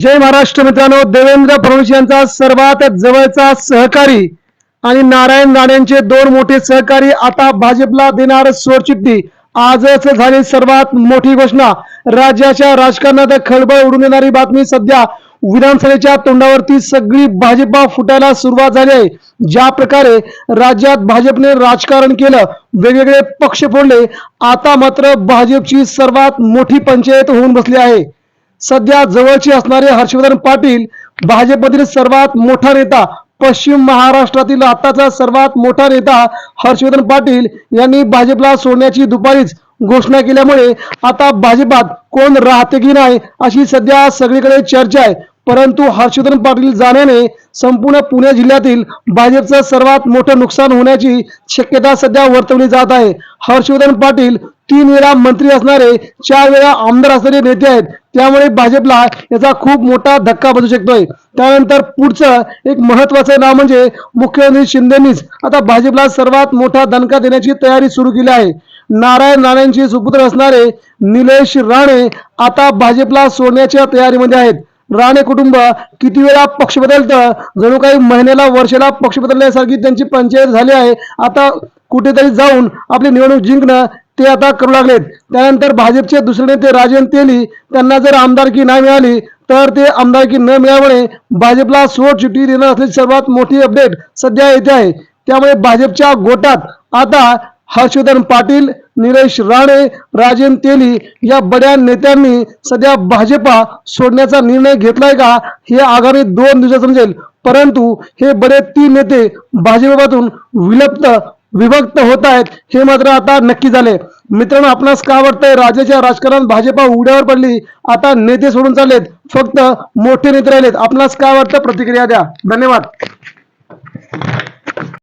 जय महाराष्ट्र मित्रांनो. देवेंद्र फडणवीस यांचा सर्वात जवळचा सहकारी आणि नारायण राणेंचे दोन मोठे सहकारी आता भाजपला देणार सोडचिठ्ठी आजच झाली सर्वात मोठी घोषणा. राज्याच्या राजकारणात खळबळ उडून येणारी बातमी सध्या विधानसभेच्या तोंडावरती सगळी भाजपा फुटायला सुरुवात झाली आहे. ज्या प्रकारे राज्यात भाजपने राजकारण केलं वेगवेगळे पक्ष फोडले आता मात्र भाजपची सर्वात मोठी पंचायत होऊन बसली आहे. सध्या जवळचे असणारे हर्षवर्धन पाटील भाजपमधील सर्वात मोठा नेता पश्चिम महाराष्ट्रातील आताचा सर्वात मोठा नेता हर्षवर्धन पाटील यांनी भाजपला सोडण्याची दुपारीच घोषणा केल्यामुळे आता भाजपात कोण राहते की नाही अशी सध्या सगळीकडे चर्चा आहे. परंतु हर्षवर्धन पाटील जाण्याने संपूर्ण पुणे जिल्ह्यातील भाजपचं सर्वात मोठं नुकसान होण्याची शक्यता सध्या वर्तवली जात आहे. हर्षवर्धन पाटील तीन वेळा मंत्री असणारे चार वेळा आमदार असणारे नेते आहेत. त्यामुळे भाजपला याचा खूप मोठा धक्का बसू शकतोय. त्यानंतर पुढचं एक महत्वाचं नाव म्हणजे मुख्यमंत्री शिंदेनीच आता भाजपला सर्वात मोठा दणका देण्याची तयारी सुरू केली आहे. नारायण राणेंचे सुपुत्र असणारे निलेश राणे आता भाजपला सोडण्याच्या तयारीमध्ये आहेत. राणे कुटुंब किती वेळा पक्ष बदलतं? जणू काही महिन्याला वर्षाला पक्ष बदलण्यासारखी त्यांची पंचायत झाली आहे. आता कुठेतरी जाऊन आपली निवडणूक जिंकणं ते आता करू लागलेत. त्यानंतर भाजपचे दुसरे नेते राजन तेली त्यांना जर आमदारकी नाही मिळाली तर ते आमदारकी न मिळाल्यामुळे भाजपला सोड चिठ्ठी देणार असलेली सर्वात मोठी अपडेट सध्या येते आहे. त्यामुळे भाजपच्या गोटात आता हर्षवर्धन पाटील निलेश राणे राजेन तेली या बड्या नेत्यांनी सध्या भाजपा सोडण्याचा निर्णय घेतलाय का? हे आगामी दोन दिवसात समजेल. परंतु हे बडे तीन नेते भाजपातून विलप्त विभक्त होत आहेत हे मात्र आता नक्की झाले. मित्रांनो आपणास का वाटतंय? राज्याच्या राजकारणात भाजपा उघड्यावर पडली आता नेते सोडून चाललेत फक्त मोठे नेते राहिलेत. आपणास काय वाटतं? प्रतिक्रिया द्या. धन्यवाद.